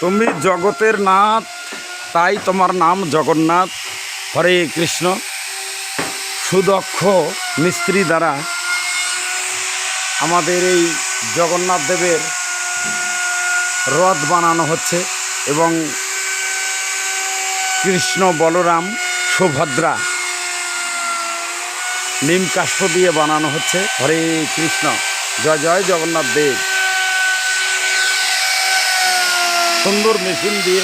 তুমি জগতের নাথ, তাই তোমার নাম জগন্নাথ। হরে কৃষ্ণ। সুদক্ষ মিস্ত্রি দ্বারা আমাদের এই জগন্নাথ দেবের রথ বানানো হচ্ছে এবং কৃষ্ণ বলরাম সুভদ্রা নিম কাষ্ঠ দিয়ে বানানো হচ্ছে। হরে কৃষ্ণ। জয় জয় জগন্নাথ দেব। সুন্দর মেশিন দিয়ে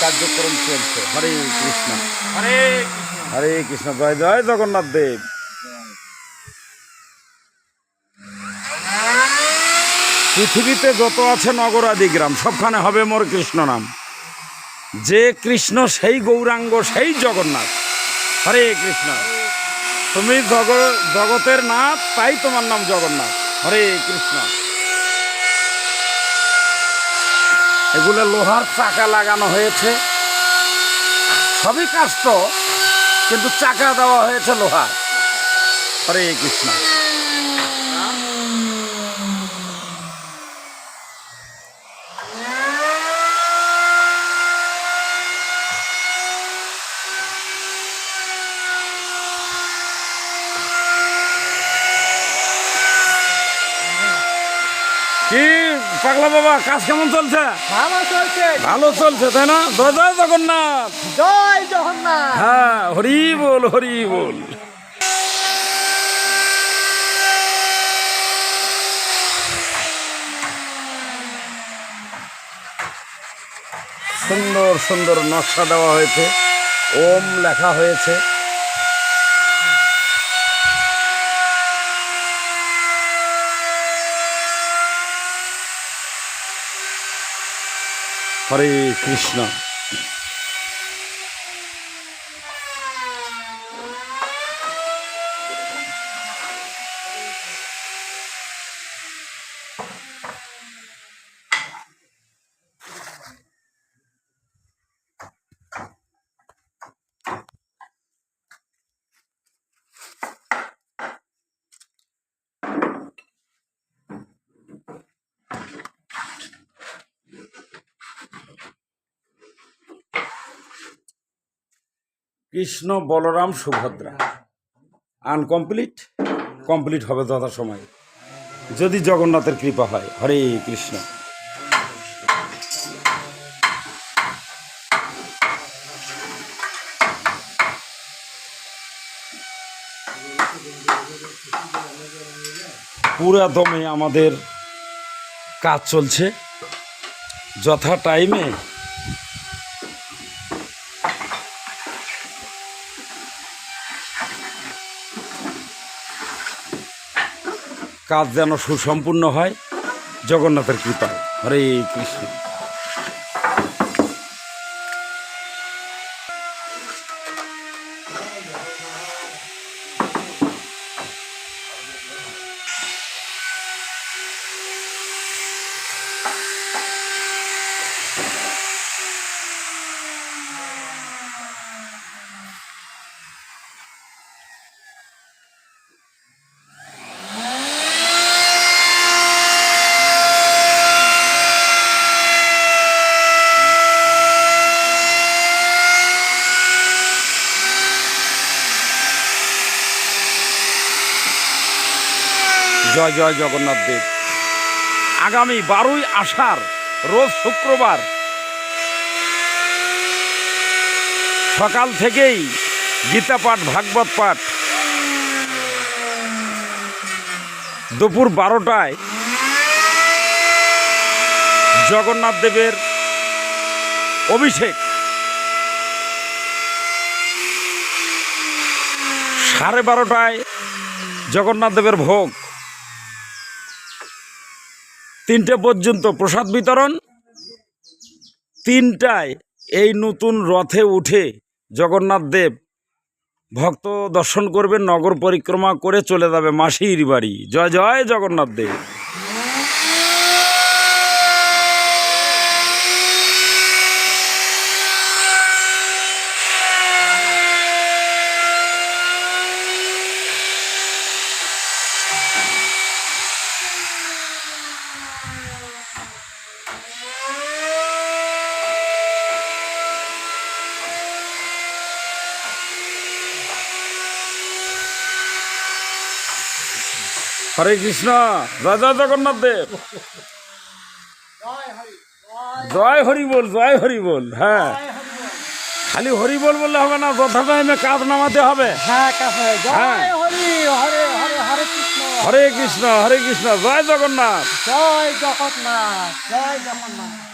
কার্যক্রম চলছে। হরে কৃষ্ণ। হরে হরে কৃষ্ণ। জয় জয় জগন্নাথ দেব। পৃথিবীতে যত আছে নগরাদি গ্রাম সবখানে হবে মোর কৃষ্ণ নাম। যে কৃষ্ণ সেই গৌরাঙ্গ সেই জগন্নাথ। হরে কৃষ্ণ। তুমি জগ জগতের নাথ তাই তোমার নাম জগন্নাথ। হরে কৃষ্ণ। এগুলো লোহার চাকা লাগানো হয়েছে। সবই কাষ্ট কিন্তু চাকা দেওয়া হয়েছে লোহার। হরে কৃষ্ণ। কি পাগলা বাবা কাজ কেমন চলছে? ভালো চলছে। ভালো চলছে তাই না? জয় জয় জগন্নাথ। জয় জগন্নাথ। হ্যাঁ হরি বল হরি বল। সুন্দর সুন্দর নকশা দেওয়া হয়েছে। ওম লেখা হয়েছে। হরে কৃষ্ণ। কৃষ্ণ বলরাম সুভদ্রা। আনকমপ্লিট কমপ্লিট হবে যথা সময় যদি জগন্নাথের কৃপা হয়, হরে কৃষ্ণ। পুরা দমে আমাদের কাজ চলছে। যথা টাইমে কাজ যেন সুসম্পূর্ণ হয় জগন্নাথের কৃপায়। হরে কৃষ্ণ। জয় জয় জগন্নাথ দেব। আগামী বারোই আষাঢ়, রোজ শুক্রবার, সকাল থেকেই গীতা পাঠ, ভাগবত পাঠ, দুপুর বারোটায় জগন্নাথ দেবের অভিষেক। সাড়ে বারোটায় জগন্নাথ দেবের ভোগ। তিনটে পর্যন্ত প্রসাদ বিতরণ। তিনটায় এই নতুন রথে উঠে জগন্নাথ দেব ভক্ত দর্শন করবেন, নগর পরিক্রমা করে চলে যাবে মাসির বাড়ি। জয় জয় জগন্নাথ দেব। হরে কৃষ্ণ জয় জয় জগন্নাথ দেব। জয় হরি বল জয় হরি বল হ্যাঁ। খালি হরি বল বললে হবে না যথা টাইমে কাজ নামাতে হবে। হ্যাঁ হ্যাঁ। হরে কৃষ্ণ হরে কৃষ্ণ জয় জগন্নাথ। জয় জগন্নাথ জয় জগন্নাথ।